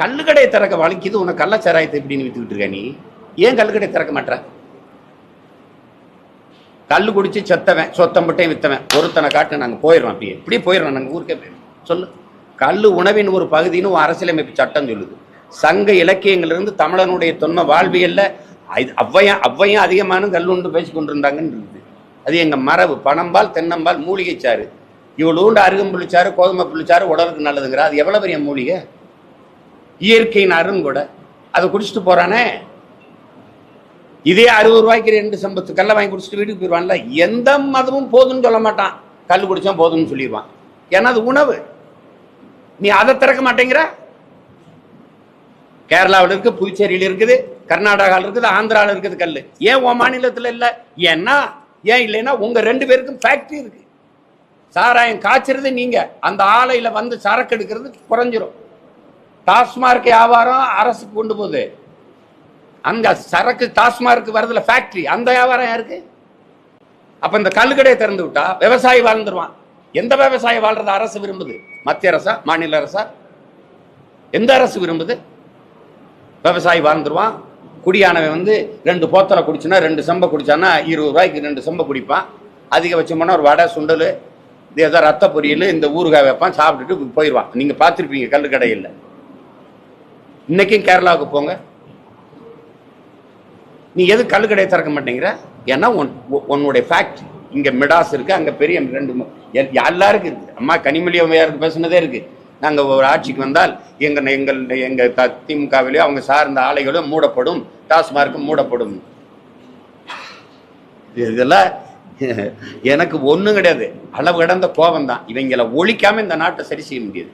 கல்லுக்கடையை திறக்க வலிக்குது உனக்கு கள்ளச்சாராயத்தை எப்படின்னு வித்துக்கிட்டு இருக்க நீ. ஏன் கல்லுக்கடை திறக்க மாட்டேற கல் குடிச்சு செத்தவன் சொத்தம் மட்டும் வித்தவன். ஒருத்தனை காட்டு நாங்கள் போயிடுறோம் அப்படியே. இப்படியே போயிடுறோம் நாங்கள் ஊருக்கே போயிடுவோம் சொல்லு. கல் உணவின் ஒரு பகுதின்னு ஒரு அரசியலமைப்பு சட்டம் சொல்லுது. சங்க இலக்கியங்களிலிருந்து தமிழனுடைய தொன்ம வாழ்வியல்ல ஐ- ஔவையும் அதிகமான கல் உண்டு பேசி கொண்டிருந்தாங்கன்னு இருக்குது. அது எங்கள் மரபு. பணம்பால் தென்னம்பால் மூலிகை சாறு இவ்வளோண்டு அருகம்புள்ளிச்சாறு கோதுமை புள்ளிச்சாறு உடலுக்கு நல்லதுங்கிற. அது எவ்வளோ பெரிய மூலிகை? இயற்கையின் அருங்கூட அதை குடிச்சிட்டு போறானே. இதே அறுபது ரூபாய்க்கு ரெண்டு சம்பத்து கல்லை வாங்கி குடிச்சிட்டு வீட்டுக்கு போயிடுவான்ல. எந்த மதமும் போதும்னு சொல்ல மாட்டான். கல் குடிச்சா போதும்னு சொல்லிடுவான். ஏன்னா அது உணவு. நீ அதை திறக்க மாட்டேங்கிற. கேரளாவில் இருக்கு புதுச்சேரியில் இருக்குது கர்நாடகாவில் இருக்குது ஆந்திராவில் இருக்குது கல் ஏன் உன் மாநிலத்தில் இல்லை? ஏன்னா ஏன் இல்லைன்னா உங்க ரெண்டு பேருக்கும் ஃபேக்ட்ரி இருக்கு. சாராயம் காய்ச்சறது நீங்க. அந்த ஆலையில வந்து சரக்கு எடுக்கிறது குறைஞ்சிரும். டாஸ்மார்க் வியாபாரம் அரசுக்கு கொண்டு போகுது. அங்க சரக்கு டாஸ்மார்க் வரதுல ஃபேக்டரி அந்த வியாபாரம் யாருக்கு? அப்ப இந்த கல்லுக்கடையை திறந்து விட்டா விவசாயி வாழ்ந்துருவான். எந்த விவசாயி வாழ்றத அரசு விரும்புது? மத்திய அரசா மாநில அரசா? எந்த அரசு விரும்புது? விவசாயி வாழ்ந்துருவான். குடியானவன் வந்து ரெண்டு போத்தலை குடிச்சுனா ரெண்டு செம்பை குடிச்சானா இருபது ரூபாய்க்கு ரெண்டு செம்பை குடிப்பான். அதிகபட்சமான ஒரு வடை சுண்டல் ஏதோ ரத்த பொரியல் இந்த ஊறுகாய் வைப்பான் சாப்பிட்டுட்டு போயிடுவான். நீங்கள் பார்த்துருப்பீங்க கல்லுக்கடையில் இன்னைக்கும் கேரளாவுக்கு போங்க. நீ எது கல்லுக்கடையை திறக்க மாட்டேங்கிற? ஏன்னா உன் உன்னுடைய ஃபேக்ட் இங்க மிடாஸ் இருக்கு அங்க பெரிய ரெண்டு எல்- எல்லாருக்கும் இருக்கு. அம்மா கனிமொழி அம்மையாருக்கு பேசுனதே இருக்கு. நாங்க ஒரு ஆட்சிக்கு வந்தால் எங்க எங்கள் எங்க த- திமுகவிலேயோ அவங்க சார்ந்த ஆலைகளும் மூடப்படும். டாஸ்மார்க்கும் மூடப்படும். இதெல்லாம் எனக்கு ஒன்றும் கிடையாது. அளவு கடந்த கோபம் தான் இவங்களை ஒழிக்காம இந்த நாட்டை சரி செய்ய முடியாது.